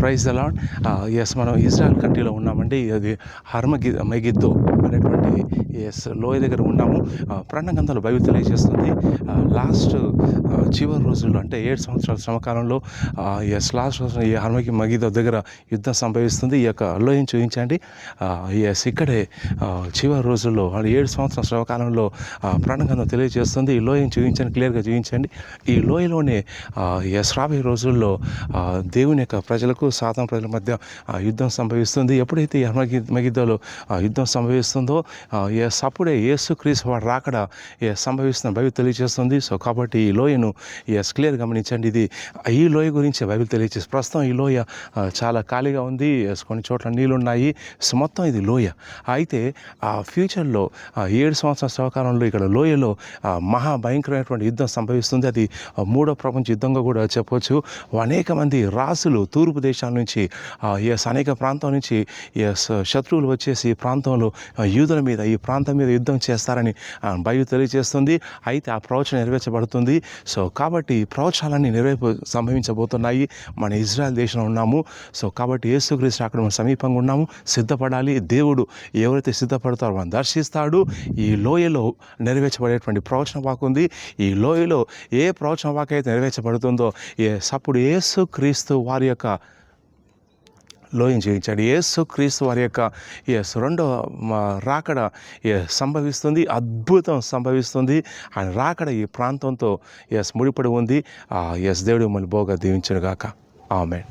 Praise ఎలా yes మనం Israel కంట్రీలో ఉన్నామండి. అది హర్మగి మెగిద్దో అనేటువంటి ఎస్ లోయ దగ్గర ఉన్నాము. ప్రాణగంధాలు బైబిల్ తెలియజేస్తుంది. చివరి రోజుల్లో అంటే ఏడు సంవత్సరాల శ్రమకాలంలో ఎస్ లాస్ట్ ఈ హర్మగి మగిద్దో దగ్గర యుద్ధం సంభవిస్తుంది. ఈ యొక్క లోయని చూపించండి. ఎస్ ఇక్కడే చివరి రోజుల్లో ఏడు సంవత్సరాల శ్రమకాలంలో ప్రాణంగా తెలియజేస్తుంది. ఈ లోయం చూపించండి క్లియర్గా చూపించండి. ఈ లోయలోనే ఎస్ రాబోయే రోజుల్లో దేవుని యొక్క ప్రజలకు సాధారణ ప్రజల మధ్య ఆ, యుద్ధం సంభవిస్తుంది. ఎప్పుడైతే హర్మగి మగిద్దలో యుద్ధం సంభవిస్తుందో ఎస్ అప్పుడే యేసు క్రీస్తు వాడు రాకడ సంభవిస్తున్న బైబిల్ తెలియజేస్తుంది. సో కాబట్టి ఈ లోయను ఎస్ క్లియర్ గమనించండి. ఇది ఈ లోయ గురించి బైబిల్ తెలియచేసి ప్రస్తుతం ఈ లోయ చాలా ఖాళీగా ఉంది. కొన్ని చోట్ల నీళ్ళు ఉన్నాయి సో మొత్తం ఇది లోయ. అయితే ఆ ఫ్యూచర్లో ఏడు సంవత్సరాల సహకారంలో ఇక్కడ లోయలో మహా భయంకరమైనటువంటి యుద్ధం సంభవిస్తుంది. అది మూడో ప్రపంచ యుద్ధంగా కూడా చెప్పవచ్చు అనేక మంది రాసులు తూర్పు దేశాల నుంచి ఎస్ అనేక ప్రాంతం నుంచి ఎస్ శత్రువులు వచ్చేసి ఈ ప్రాంతంలో యూదుల మీద ఈ ప్రాంతం మీద యుద్ధం చేస్తారని బైబిల్ తెలియజేస్తుంది అయితే ఆ ప్రవచనం నెరవేర్చబడుతుంది. సో కాబట్టి ప్రవచనాలన్నీ నెరవేర్పు సంభవించబోతున్నాయి. మన ఇజ్రాయెల్ దేశంలో ఉన్నాము. సో కాబట్టి యేసుక్రీస్తు అక్కడ మనం సమీపంగా ఉన్నాము. సిద్ధపడాలి. దేవుడు ఎవరైతే సిద్ధపడతారో మనం దర్శిస్తాడు. ఈ లోయలో నెరవేర్చబడేటువంటి ప్రవచన వాకు ఉంది. ఈ లోయలో ఏ ప్రవచన వాకు అయితే నెరవేర్చబడుతుందో ఏ సప్పుడు ఏసుక్రీస్తు వారి యొక్క లోయం చేయించాడు. యేసు క్రీస్తు వారి యొక్క ఎస్ రెండవ రాకడ సంభవిస్తుంది అద్భుతం సంభవిస్తుంది. ఆయన రాకడ ఈ ప్రాంతంతో ఎస్ ముడిపడి ఉంది. ఎస్ దేవుడు మిమ్మల్ని బోగా దీవించను గాక ఆమె